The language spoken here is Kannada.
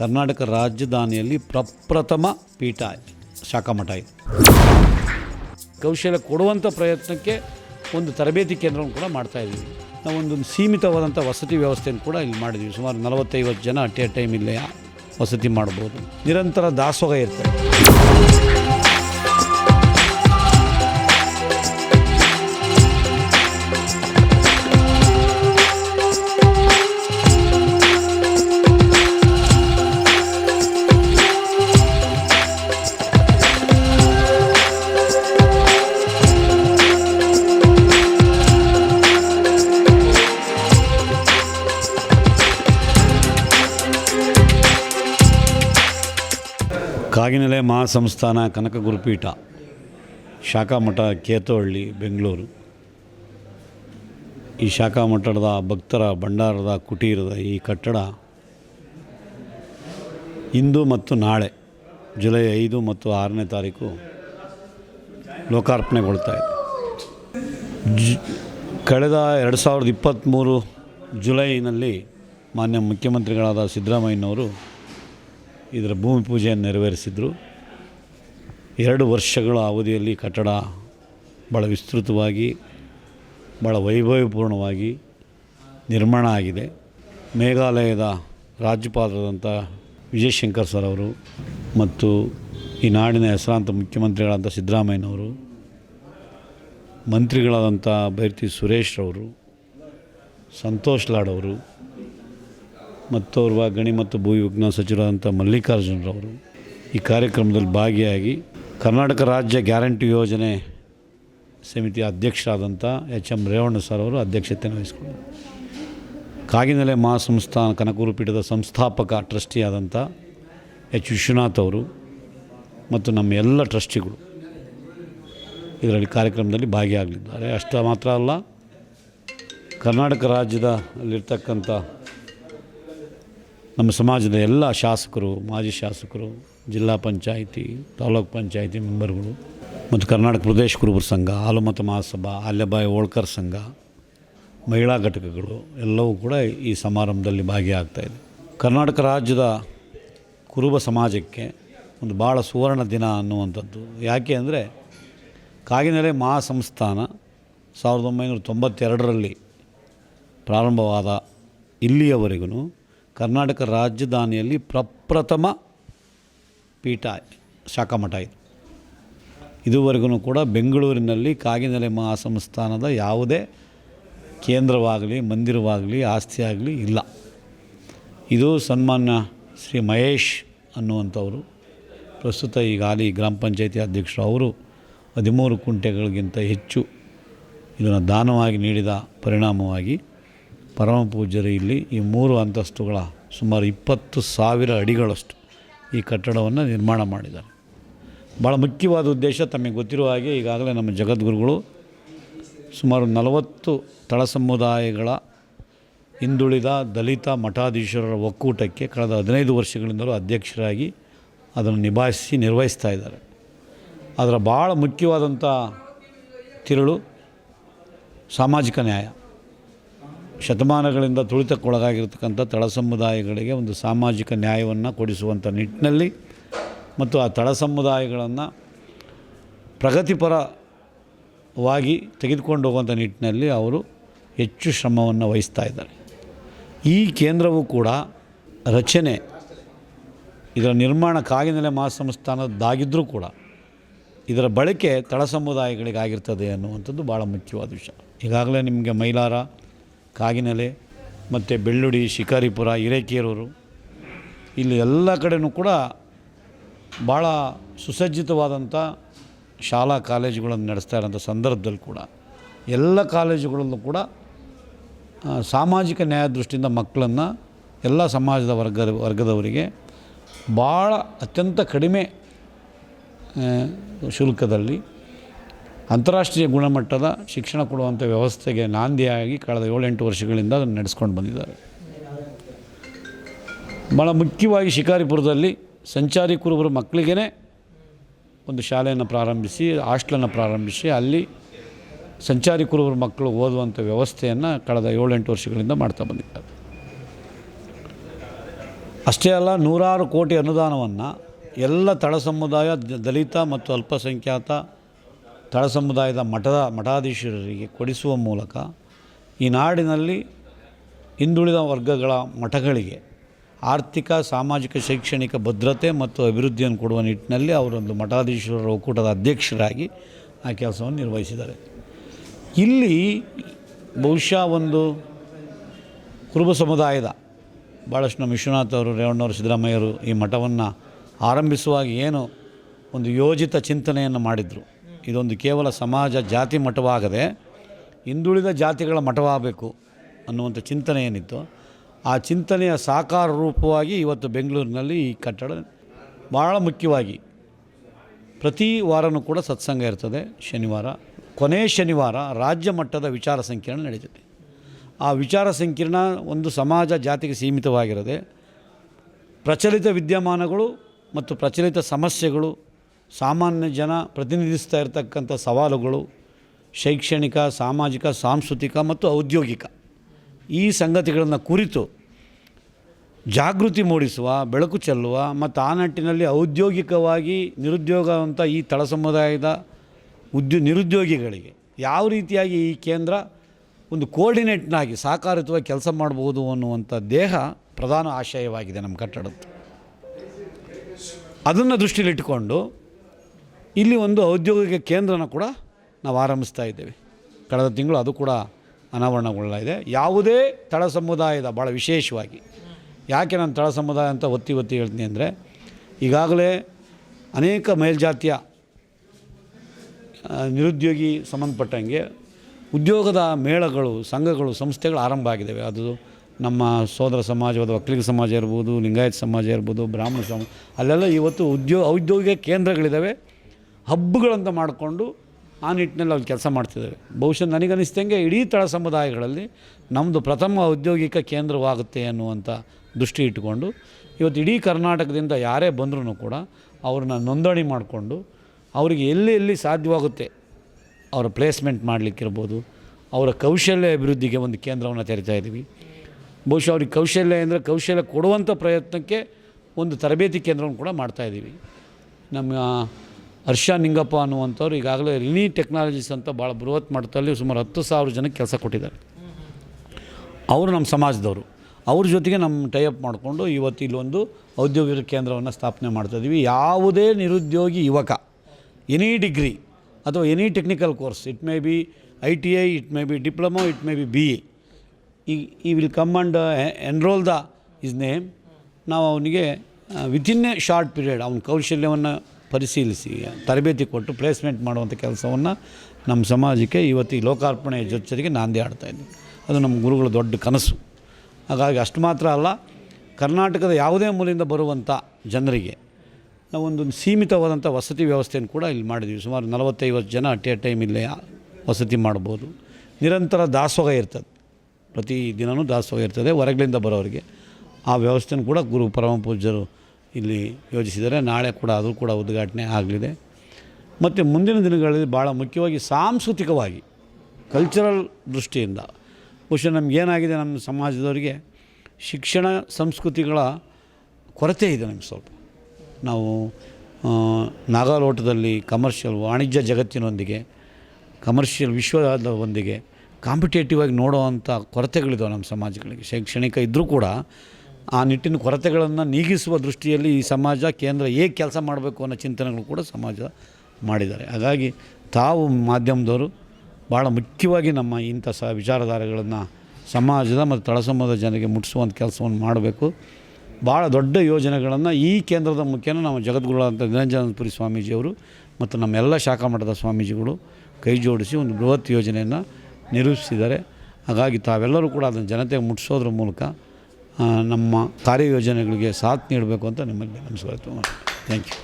ಕರ್ನಾಟಕ ರಾಜಧಾನಿಯಲ್ಲಿ ಪ್ರಪ್ರಥಮ ಪೀಠ ಶಾಖಾಮಠ ಇದು ಕೌಶಲ್ಯ ಕೊಡುವಂಥ ಪ್ರಯತ್ನಕ್ಕೆ ಒಂದು ತರಬೇತಿ ಕೇಂದ್ರವನ್ನು ಕೂಡ ಮಾಡ್ತಾ ಇದ್ದೀವಿ. ನಾವು ಒಂದು ಸೀಮಿತವಾದಂಥ ವಸತಿ ವ್ಯವಸ್ಥೆಯನ್ನು ಕೂಡ ಇಲ್ಲಿ ಮಾಡಿದ್ದೀವಿ. ಸುಮಾರು ನಲವತ್ತೈವತ್ತು ಜನ ಅಟ್ ಎ ಟೈಮ್ ಇಲ್ಲೇ ವಸತಿ ಮಾಡ್ಬೋದು. ನಿರಂತರ ದಾಸೋಹ ಇರ್ತದೆ. ಕಾಗಿನೆಲೆ ಮಹಾಸಂಸ್ಥಾನ ಕನಕ ಗುರುಪೀಠ ಶಾಖಾ ಮಠ ಕೇತೋಹಳ್ಳಿ, ಬೆಂಗಳೂರು. ಈ ಶಾಖಾ ಮಠದ ಭಕ್ತರ ಭಂಡಾರದ ಕುಟೀರದ ಈ ಕಟ್ಟಡ ಇಂದು ಮತ್ತು ನಾಳೆ ಜುಲೈ ಐದು ಮತ್ತು ಆರನೇ ತಾರೀಕು ಲೋಕಾರ್ಪಣೆಗೊಳ್ತಾ ಇದೆ. ಕಳೆದ ಎರಡು ಸಾವಿರದ ಇಪ್ಪತ್ತ್ಮೂರು ಜುಲೈನಲ್ಲಿ ಮಾನ್ಯ ಮುಖ್ಯಮಂತ್ರಿಗಳಾದ ಸಿದ್ದರಾಮಯ್ಯನವರು ಇದರ ಭೂಮಿ ಪೂಜೆಯನ್ನು ನೆರವೇರಿಸಿದರು. ಎರಡು ವರ್ಷಗಳ ಅವಧಿಯಲ್ಲಿ ಕಟ್ಟಡ ಭಾಳ ವಿಸ್ತೃತವಾಗಿ ಭಾಳ ವೈಭವಪೂರ್ಣವಾಗಿ ನಿರ್ಮಾಣ ಆಗಿದೆ. ಮೇಘಾಲಯದ ರಾಜ್ಯಪಾಲರಾದಂಥ ವಿಜಯಶಂಕರ್ ಸರ್ ಅವರು ಮತ್ತು ಈ ನಾಡಿನ ಹೆಸರಾಂತ ಮುಖ್ಯಮಂತ್ರಿಗಳಾದಂಥ ಸಿದ್ದರಾಮಯ್ಯನವರು, ಮಂತ್ರಿಗಳಾದಂಥ ಬೈರ್ತಿ ಸುರೇಶ್ ಅವರು ಸಂತೋಷ್ ಲಾಡ್ ಅವರು ಮತ್ತೋರ್ವ ಗಣಿ ಮತ್ತು ಭೂ ವಿಜ್ಞಾನ ಸಚಿವರಾದಂಥ ಮಲ್ಲಿಕಾರ್ಜುನರವರು ಈ ಕಾರ್ಯಕ್ರಮದಲ್ಲಿ ಭಾಗಿಯಾಗಿ ಕರ್ನಾಟಕ ರಾಜ್ಯ ಗ್ಯಾರಂಟಿ ಯೋಜನೆ ಸಮಿತಿಯ ಅಧ್ಯಕ್ಷರಾದಂಥ ಎಚ್ ಎಂ ರೇವಣ್ಣ ಸರ್ ಅವರು ಅಧ್ಯಕ್ಷತೆಯನ್ನು ವಹಿಸಿಕೊಂಡರು. ಕಾಗಿನೆಲೆ ಮಹಾಸಂಸ್ಥಾನ ಕನಕೂರು ಪೀಠದ ಸಂಸ್ಥಾಪಕ ಟ್ರಸ್ಟಿಯಾದಂಥ ಎಚ್ ವಿಶ್ವನಾಥ್ ಅವರು ಮತ್ತು ನಮ್ಮ ಎಲ್ಲ ಟ್ರಸ್ಟಿಗಳು ಇದರಲ್ಲಿ ಕಾರ್ಯಕ್ರಮದಲ್ಲಿ ಭಾಗಿಯಾಗಲಿದ್ದಾರೆ. ಅಷ್ಟು ಮಾತ್ರ ಅಲ್ಲ, ಕರ್ನಾಟಕ ರಾಜ್ಯದಲ್ಲಿರ್ತಕ್ಕಂಥ ನಮ್ಮ ಸಮಾಜದ ಎಲ್ಲ ಶಾಸಕರು, ಮಾಜಿ ಶಾಸಕರು, ಜಿಲ್ಲಾ ಪಂಚಾಯಿತಿ, ತಾಲೂಕ್ ಪಂಚಾಯಿತಿ ಮೆಂಬರ್ಗಳು ಮತ್ತು ಕರ್ನಾಟಕ ಪ್ರದೇಶ ಕುರುಬರ ಸಂಘ, ಹಾಲುಮತ ಮಹಾಸಭಾ ಆಲ್ಯಬಾಯಿ ಓಳ್ಕರ್ ಸಂಘ, ಮಹಿಳಾ ಘಟಕಗಳು ಎಲ್ಲವೂ ಕೂಡ ಈ ಸಮಾರಂಭದಲ್ಲಿ ಭಾಗಿಯಾಗ್ತಾಯಿದೆ ಕರ್ನಾಟಕ ರಾಜ್ಯದ ಕುರುಬ ಸಮಾಜಕ್ಕೆ ಒಂದು ಭಾಳ ಸುವರ್ಣ ದಿನ ಅನ್ನುವಂಥದ್ದು. ಯಾಕೆ ಅಂದರೆ ಕಾಗಿನೆಲೆ ಮಹಾಸಂಸ್ಥಾನ ಸಾವಿರದ ಒಂಬೈನೂರ ತೊಂಬತ್ತೆರಡರಲ್ಲಿ ಪ್ರಾರಂಭವಾದ ಇಲ್ಲಿಯವರೆಗೂ ಕರ್ನಾಟಕ ರಾಜಧಾನಿಯಲ್ಲಿ ಪ್ರಪ್ರಥಮ ಪೀಠ ಶಾಖಾಮಠ ಇದು. ಇದುವರೆಗೂ ಕೂಡ ಬೆಂಗಳೂರಿನಲ್ಲಿ ಕಾಗಿನೆಲೆ ಮಹಾಸಂಸ್ಥಾನದ ಯಾವುದೇ ಕೇಂದ್ರವಾಗಲಿ, ಮಂದಿರವಾಗಲಿ, ಆಸ್ತಿಯಾಗಲಿ ಇಲ್ಲ. ಇದು ಸನ್ಮಾನ್ಯ ಶ್ರೀ ಮಹೇಶ್ ಅನ್ನುವಂಥವರು. ಪ್ರಸ್ತುತ ಈಗ ಹಾಲಿ ಗ್ರಾಮ ಪಂಚಾಯತಿ ಅಧ್ಯಕ್ಷರು ಅವರು ಹದಿಮೂರು ಕುಂಟೆಗಳಿಗಿಂತ ಹೆಚ್ಚು ಇದನ್ನು ದಾನವಾಗಿ ನೀಡಿದ ಪರಿಣಾಮವಾಗಿ ಪರಮ ಪೂಜ್ಯರು, ಇಲ್ಲಿ ಈ ಮೂರು ಅಂತಸ್ತುಗಳ ಸುಮಾರು ಇಪ್ಪತ್ತು ಸಾವಿರ ಅಡಿಗಳಷ್ಟು ಈ ಕಟ್ಟಡವನ್ನು ನಿರ್ಮಾಣ ಮಾಡಿದ್ದಾರೆ. ಭಾಳ ಮುಖ್ಯವಾದ ಉದ್ದೇಶ ತಮಗೆ ಗೊತ್ತಿರುವ ಹಾಗೆ ಈಗಾಗಲೇ ನಮ್ಮ ಜಗದ್ಗುರುಗಳು ಸುಮಾರು ನಲವತ್ತು ತಳ ಸಮುದಾಯಗಳ ಹಿಂದುಳಿದ ದಲಿತ ಮಠಾಧೀಶರ ಒಕ್ಕೂಟಕ್ಕೆ ಕಳೆದ ಹದಿನೈದು ವರ್ಷಗಳಿಂದಲೂ ಅಧ್ಯಕ್ಷರಾಗಿ ಅದನ್ನು ನಿಭಾಯಿಸಿ ನಿರ್ವಹಿಸ್ತಾ ಇದ್ದಾರೆ. ಅದರ ಭಾಳ ಮುಖ್ಯವಾದಂಥ ತಿರುಳು ಸಾಮಾಜಿಕ ನ್ಯಾಯ. ಶತಮಾನಗಳಿಂದ ತುಳಿತಕ್ಕೊಳಗಾಗಿರ್ತಕ್ಕಂಥ ತಳ ಸಮುದಾಯಗಳಿಗೆ ಒಂದು ಸಾಮಾಜಿಕ ನ್ಯಾಯವನ್ನು ಕೊಡಿಸುವಂಥ ನಿಟ್ಟಿನಲ್ಲಿ ಮತ್ತು ಆ ತಳ ಸಮುದಾಯಗಳನ್ನು ಪ್ರಗತಿಪರವಾಗಿ ತೆಗೆದುಕೊಂಡು ಹೋಗುವಂಥ ನಿಟ್ಟಿನಲ್ಲಿ ಅವರು ಹೆಚ್ಚು ಶ್ರಮವನ್ನು ವಹಿಸ್ತಾ ಇದ್ದಾರೆ. ಈ ಕೇಂದ್ರವು ಕೂಡ ರಚನೆ, ಇದರ ನಿರ್ಮಾಣ ಕಾಗಿನೆಲೆ ಮಹಾಸಂಸ್ಥಾನದ್ದಾಗಿದ್ದರೂ ಕೂಡ ಇದರ ಬಳಕೆ ತಳ ಸಮುದಾಯಗಳಿಗಾಗಿರ್ತದೆ ಅನ್ನುವಂಥದ್ದು ಭಾಳ ಮುಖ್ಯವಾದ ವಿಷಯ. ಈಗಾಗಲೇ ನಿಮಗೆ ಮೈಲಾರ ಕಾಗಿನೆಲೆ ಮತ್ತು ಬೆಳ್ಳುಡಿ ಶಿಕಾರಿಪುರ ಹಿರೇಕೇರೂರು ಇಲ್ಲಿ ಎಲ್ಲ ಕಡೆಯೂ ಕೂಡ ಭಾಳ ಸುಸಜ್ಜಿತವಾದಂಥ ಶಾಲಾ ಕಾಲೇಜುಗಳನ್ನು ನಡೆಸ್ತಾ ಇರೋಂಥ ಸಂದರ್ಭದಲ್ಲಿ ಕೂಡ ಎಲ್ಲ ಕಾಲೇಜುಗಳಲ್ಲೂ ಕೂಡ ಸಾಮಾಜಿಕ ನ್ಯಾಯ ದೃಷ್ಟಿಯಿಂದ ಮಕ್ಕಳನ್ನು ಎಲ್ಲ ಸಮಾಜದ ವರ್ಗ, ವರ್ಗದವರಿಗೆ ಭಾಳ ಅತ್ಯಂತ ಕಡಿಮೆ ಶುಲ್ಕದಲ್ಲಿ ಅಂತಾರಾಷ್ಟ್ರೀಯ ಗುಣಮಟ್ಟದ ಶಿಕ್ಷಣ ಕೊಡುವಂಥ ವ್ಯವಸ್ಥೆಗೆ ನಾಂದಿಯಾಗಿ ಕಳೆದ ಏಳೆಂಟು ವರ್ಷಗಳಿಂದ ಅದನ್ನು ನಡೆಸ್ಕೊಂಡು ಬಂದಿದ್ದಾರೆ. ಭಾಳ ಮುಖ್ಯವಾಗಿ ಶಿಕಾರಿಪುರದಲ್ಲಿ ಸಂಚಾರಿ ಕುರುಬರ ಮಕ್ಕಳಿಗೇ ಒಂದು ಶಾಲೆಯನ್ನು ಪ್ರಾರಂಭಿಸಿ, ಹಾಸ್ಟ್ಲನ್ನು ಪ್ರಾರಂಭಿಸಿ, ಅಲ್ಲಿ ಸಂಚಾರಿ ಕುರುಬರ ಮಕ್ಕಳು ಓದುವಂಥ ವ್ಯವಸ್ಥೆಯನ್ನು ಕಳೆದ ಏಳೆಂಟು ವರ್ಷಗಳಿಂದ ಮಾಡ್ತಾ ಬಂದಿದ್ದಾರೆ. ಅಷ್ಟೇ ಅಲ್ಲ, ನೂರಾರು ಕೋಟಿ ಅನುದಾನವನ್ನು ಎಲ್ಲ ತಳ ಸಮುದಾಯ ದಲಿತ ಮತ್ತು ಅಲ್ಪಸಂಖ್ಯಾತ ತಳ ಸಮುದಾಯದ ಮಠದ ಮಠಾಧೀಶರಿಗೆ ಕೊಡಿಸುವ ಮೂಲಕ ಈ ನಾಡಿನಲ್ಲಿ ಹಿಂದುಳಿದ ವರ್ಗಗಳ ಮಠಗಳಿಗೆ ಆರ್ಥಿಕ, ಸಾಮಾಜಿಕ, ಶೈಕ್ಷಣಿಕ ಭದ್ರತೆ ಮತ್ತು ಅಭಿವೃದ್ಧಿಯನ್ನು ಕೊಡುವ ನಿಟ್ಟಿನಲ್ಲಿ ಅವರೊಂದು ಮಠಾಧೀಶರ, ಒಕ್ಕೂಟದ ಅಧ್ಯಕ್ಷರಾಗಿ ಆ ಕೆಲಸವನ್ನು ನಿರ್ವಹಿಸಿದ್ದಾರೆ. ಇಲ್ಲಿ ಬಹುಶಃ ಒಂದು ಕುರುಬ ಸಮುದಾಯದ ಭಾಳಷ್ಟು ನಮ್ಮ ವಿಶ್ವನಾಥ್ ಅವರು ರೇವಣ್ಣವರು ಸಿದ್ದರಾಮಯ್ಯರು ಈ ಮಠವನ್ನು ಆರಂಭಿಸುವಾಗ ಏನು ಒಂದು ಯೋಜಿತ ಚಿಂತನೆಯನ್ನು ಮಾಡಿದರು. ಇದೊಂದು ಕೇವಲ ಸಮಾಜ ಜಾತಿ ಮಠವಾಗದೆ ಹಿಂದುಳಿದ ಜಾತಿಗಳ ಮಠವಾಗಬೇಕು ಅನ್ನುವಂಥ ಚಿಂತನೆ ಏನಿತ್ತು. ಆ ಚಿಂತನೆಯ ಸಾಕಾರ ರೂಪವಾಗಿ ಇವತ್ತು ಬೆಂಗಳೂರಿನಲ್ಲಿ ಈ ಕಟ್ಟಡ ಭಾಳ ಮುಖ್ಯವಾಗಿ ಪ್ರತಿ ವಾರನೂ ಕೂಡ ಸತ್ಸಂಗ ಇರ್ತದೆ. ಶನಿವಾರ, ಕೊನೆ ಶನಿವಾರ ರಾಜ್ಯ ಮಟ್ಟದ ವಿಚಾರ ಸಂಕಿರಣ ನಡೀತದೆ. ಆ ವಿಚಾರ ಸಂಕಿರಣ ಒಂದು ಸಮಾಜ ಜಾತಿಗೆ ಸೀಮಿತವಾಗಿರದೆ ಪ್ರಚಲಿತ ವಿದ್ಯಮಾನಗಳು ಮತ್ತು ಪ್ರಚಲಿತ ಸಮಸ್ಯೆಗಳು ಸಾಮಾನ್ಯ ಜನ ಪ್ರತಿನಿಧಿಸ್ತಾ ಇರತಕ್ಕಂಥ ಸವಾಲುಗಳು ಶೈಕ್ಷಣಿಕ, ಸಾಮಾಜಿಕ, ಸಾಂಸ್ಕೃತಿಕ ಮತ್ತು ಔದ್ಯೋಗಿಕ. ಈ ಸಂಗತಿಗಳನ್ನು ಕುರಿತು ಜಾಗೃತಿ ಮೂಡಿಸುವ, ಬೆಳಕು ಚೆಲ್ಲುವ ಮತ್ತು ಆ ನಿಟ್ಟಿನಲ್ಲಿ ಔದ್ಯೋಗಿಕವಾಗಿ ನಿರುದ್ಯೋಗವಂತ ಈ ತಳ ಸಮುದಾಯದ ಉದ್ಯೋ, ನಿರುದ್ಯೋಗಿಗಳಿಗೆ ಯಾವ ರೀತಿಯಾಗಿ ಈ ಕೇಂದ್ರ ಒಂದು ಕೋರ್ಡಿನೇಟ್ನಾಗಿ ಸಹಕಾರಿತವಾಗಿ ಕೆಲಸ ಮಾಡಬಹುದು ಅನ್ನುವಂಥ ದೇಹ ಪ್ರಧಾನ ಆಶಯವಾಗಿದೆ ನಮ್ಮ ಕಟ್ಟಡದ್ದು ಅದನ್ನು ದೃಷ್ಟಿಯಲ್ಲಿಟ್ಟುಕೊಂಡು ಇಲ್ಲಿ ಒಂದು ಔದ್ಯೋಗಿಕ ಕೇಂದ್ರನ ಕೂಡ ನಾವು ಆರಂಭಿಸ್ತಾ ಇದ್ದೇವೆ. ಕಳೆದ ತಿಂಗಳು ಅದು ಕೂಡ ಅನಾವರಣಗೊಳ್ಳಲಿದೆ ಯಾವುದೇ ತಳ ಸಮುದಾಯದ ಭಾಳ ವಿಶೇಷವಾಗಿ. ಯಾಕೆ ನಾನು ತಳ ಸಮುದಾಯ ಅಂತ ಒತ್ತಿ ಒತ್ತಿ ಹೇಳ್ತೀನಿ ಅಂದರೆ, ಈಗಾಗಲೇ ಅನೇಕ ಮೇಲ್ಜಾತಿಯ ನಿರುದ್ಯೋಗಿ ಸಂಬಂಧಪಟ್ಟಂಗೆ ಉದ್ಯೋಗದ ಮೇಳಗಳು, ಸಂಘಗಳು, ಸಂಸ್ಥೆಗಳು ಆರಂಭ ಆಗಿದ್ದಾವೆ. ಅದು ನಮ್ಮ ಸೋದರ ಸಮಾಜವಾದ ಒಕ್ಕಲಿಗ ಸಮಾಜ ಇರ್ಬೋದು, ಲಿಂಗಾಯತ ಸಮಾಜ ಇರ್ಬೋದು, ಬ್ರಾಹ್ಮಣ ಸಮಾಜ ಅಲ್ಲೆಲ್ಲ ಇವತ್ತು ಉದ್ಯೋಗ ಔದ್ಯೋಗಿಕ ಕೇಂದ್ರಗಳಿದ್ದಾವೆ. ಹಬ್ಬಗಳಂತ ಮಾಡಿಕೊಂಡು ಆ ನಿಟ್ಟಿನಲ್ಲಿ ಅವ್ರು ಕೆಲಸ ಮಾಡ್ತಿದ್ದಾರೆ. ಬಹುಶಃ ನನಗನ್ನಿಸ್ದಂಗೆ ಇಡೀ ತಳ ಸಮುದಾಯಗಳಲ್ಲಿ ನಮ್ಮದು ಪ್ರಥಮ ಔದ್ಯೋಗಿಕ ಕೇಂದ್ರವಾಗುತ್ತೆ ಅನ್ನುವಂಥ ದೃಷ್ಟಿ ಇಟ್ಟುಕೊಂಡು, ಇವತ್ತು ಇಡೀ ಕರ್ನಾಟಕದಿಂದ ಯಾರೇ ಬಂದರೂ ಕೂಡ ಅವ್ರನ್ನ ನೋಂದಣಿ ಮಾಡಿಕೊಂಡು ಅವರಿಗೆ ಎಲ್ಲಿ ಎಲ್ಲಿ ಸಾಧ್ಯವಾಗುತ್ತೆ ಅವರ ಪ್ಲೇಸ್ಮೆಂಟ್ ಮಾಡಲಿಕ್ಕಿರ್ಬೋದು, ಅವರ ಕೌಶಲ್ಯ ಅಭಿವೃದ್ಧಿಗೆ ಒಂದು ಕೇಂದ್ರವನ್ನು ತೆರಿತಾ ಇದ್ದೀವಿ. ಬಹುಶಃ ಅವ್ರಿಗೆ ಕೌಶಲ್ಯ ಅಂದರೆ ಕೌಶಲ್ಯ ಕೊಡುವಂಥ ಪ್ರಯತ್ನಕ್ಕೆ ಒಂದು ತರಬೇತಿ ಕೇಂದ್ರವನ್ನು ಕೂಡ ಮಾಡ್ತಾಯಿದ್ದೀವಿ ನಮ್ಮ ಹರ್ಷ ನಿಂಗಪ್ಪ ಅನ್ನುವಂಥವ್ರು ಈಗಾಗಲೇ ರಿನಿ ಟೆಕ್ನಾಲಜೀಸ್ ಅಂತ ಭಾಳ ಬೃಹತ್ ಮಟ್ಟದಲ್ಲಿ ಸುಮಾರು ಹತ್ತು ಸಾವಿರ ಜನಕ್ಕೆ ಕೆಲಸ ಕೊಟ್ಟಿದ್ದಾರೆ. ಅವರು ನಮ್ಮ ಸಮಾಜದವರು. ಅವ್ರ ಜೊತೆಗೆ ನಮ್ಮ ಟೈಅಪ್ ಮಾಡಿಕೊಂಡು ಇವತ್ತು ಇಲ್ಲೊಂದು ಔದ್ಯೋಗಿಕ ಕೇಂದ್ರವನ್ನು ಸ್ಥಾಪನೆ ಮಾಡ್ತಾಯಿದ್ದೀವಿ ಯಾವುದೇ ನಿರುದ್ಯೋಗಿ ಯುವಕ ಎನಿ ಡಿಗ್ರಿ ಅಥವಾ any technical course it may be I T I it may be diploma it may be B A ಈ ಈ will come and enrol the is name ನಾವು ಅವನಿಗೆ ವಿತಿನ್ ಎ ಶಾರ್ಟ್ ಪೀರಿಯಡ್ ಅವನ ಕೌಶಲ್ಯವನ್ನು ಪರಿಶೀಲಿಸಿ, ತರಬೇತಿ ಕೊಟ್ಟು ಪ್ಲೇಸ್ಮೆಂಟ್ ಮಾಡುವಂಥ ಕೆಲಸವನ್ನು ನಮ್ಮ ಸಮಾಜಕ್ಕೆ ಇವತ್ತು ಈ ಲೋಕಾರ್ಪಣೆ ಜೊತೆಗೆ ನಾಂದಿ ಆಡ್ತಾ ಇದ್ದೀವಿ ಅದು ನಮ್ಮ ಗುರುಗಳ ದೊಡ್ಡ ಕನಸು. ಹಾಗಾಗಿ ಅಷ್ಟು ಮಾತ್ರ ಅಲ್ಲ, ಕರ್ನಾಟಕದ ಯಾವುದೇ ಮೂಲೆಯಿಂದ ಬರುವಂಥ ಜನರಿಗೆ ಒಂದು ಸೀಮಿತವಾದಂಥ ವಸತಿ ವ್ಯವಸ್ಥೆಯನ್ನು ಕೂಡ ಇಲ್ಲಿ ಮಾಡಿದ್ದೀವಿ. ಸುಮಾರು ನಲವತ್ತೈವತ್ತು ಜನ ಅಟ್ ಎ ಟೈಮ್ ಇಲ್ಲೇ ವಸತಿ ಮಾಡ್ಬೋದು. ನಿರಂತರ ದಾಸೋಹ ಇರ್ತದೆ. ಪ್ರತಿ ದಿನವೂ ದಾಸೋಹ ಇರ್ತದೆ. ಹೊರಗಲಿಂದ ಬರೋರಿಗೆ ಆ ವ್ಯವಸ್ಥೆಯನ್ನು ಕೂಡ ಗುರು ಪರಮ ಪೂಜ್ಯರು ಇಲ್ಲಿ ಯೋಜಿಸಿದರೆ ನಾಳೆ ಕೂಡ ಅದು ಕೂಡ ಉದ್ಘಾಟನೆ ಆಗಲಿದೆ. ಮತ್ತು ಮುಂದಿನ ದಿನಗಳಲ್ಲಿ ಭಾಳ ಮುಖ್ಯವಾಗಿ ಸಾಂಸ್ಕೃತಿಕವಾಗಿ ಕಲ್ಚರಲ್ ದೃಷ್ಟಿಯಿಂದ, ಬಹುಶಃ ನಮಗೇನಾಗಿದೆ ನಮ್ಮ ಸಮಾಜದವರಿಗೆ, ಶಿಕ್ಷಣ ಸಂಸ್ಕೃತಿಗಳ ಕೊರತೆ ಇದೆ ನಮಗೆ ಸ್ವಲ್ಪ. ನಾವು ನಾಗಾಲೋಟದಲ್ಲಿ ಕಮರ್ಷಿಯಲ್ ವಾಣಿಜ್ಯ ಜಗತ್ತಿನೊಂದಿಗೆ ಕಮರ್ಷಿಯಲ್ ವಿಶ್ವದೊಂದಿಗೆ ಕಾಂಪಿಟೇಟಿವ್ ಆಗಿ ನೋಡೋವಂಥ ಕೊರತೆಗಳಿದಾವೆ ನಮ್ಮ ಸಮಾಜಗಳಿಗೆ. ಶೈಕ್ಷಣಿಕ ಇದ್ದರೂ ಕೂಡ ಆ ನಿಟ್ಟಿನ ಕೊರತೆಗಳನ್ನು ನೀಗಿಸುವ ದೃಷ್ಟಿಯಲ್ಲಿ ಈ ಸಮಾಜ, ಕೇಂದ್ರ ಹೇಗೆ ಕೆಲಸ ಮಾಡಬೇಕು ಅನ್ನೋ ಚಿಂತನೆಗಳು ಕೂಡ ಸಮಾಜ ಮಾಡಿದ್ದಾರೆ. ಹಾಗಾಗಿ ತಾವು ಮಾಧ್ಯಮದವರು ಭಾಳ ಮುಖ್ಯವಾಗಿ ನಮ್ಮ ಇಂಥ ಸ ವಿಚಾರಧಾರೆಗಳನ್ನು ಸಮಾಜದ ಮತ್ತು ತಳಸಮದ ಜನರಿಗೆ ಮುಟ್ಟಿಸುವಂಥ ಕೆಲಸವನ್ನು ಮಾಡಬೇಕು. ಭಾಳ ದೊಡ್ಡ ಯೋಜನೆಗಳನ್ನು ಈ ಕೇಂದ್ರದ ಮುಖ್ಯನ ನಮ್ಮ ಜಗದ್ಗುರುಗಳಾದಂಥ ನಿರಂಜನಪುರಿ ಸ್ವಾಮೀಜಿಯವರು ಮತ್ತು ನಮ್ಮೆಲ್ಲ ಶಾಖಾ ಮಠದ ಸ್ವಾಮೀಜಿಗಳು ಕೈ ಜೋಡಿಸಿ ಒಂದು ಬೃಹತ್ ಯೋಜನೆಯನ್ನು ನಿರೂಪಿಸಿದ್ದಾರೆ. ಹಾಗಾಗಿ ತಾವೆಲ್ಲರೂ ಕೂಡ ಅದನ್ನು ಜನತೆಗೆ ಮುಟ್ಟಿಸೋದ್ರ ಮೂಲಕ ನಮ್ಮ ಕಾರ್ಯಯೋಜನೆಗಳಿಗೆ ಸಾಥ್ ನೀಡಬೇಕು ಅಂತ ನಿಮ್ಮಲ್ಲಿ ನಮಸ್ಕಾರ ಥ್ಯಾಂಕ್ ಯು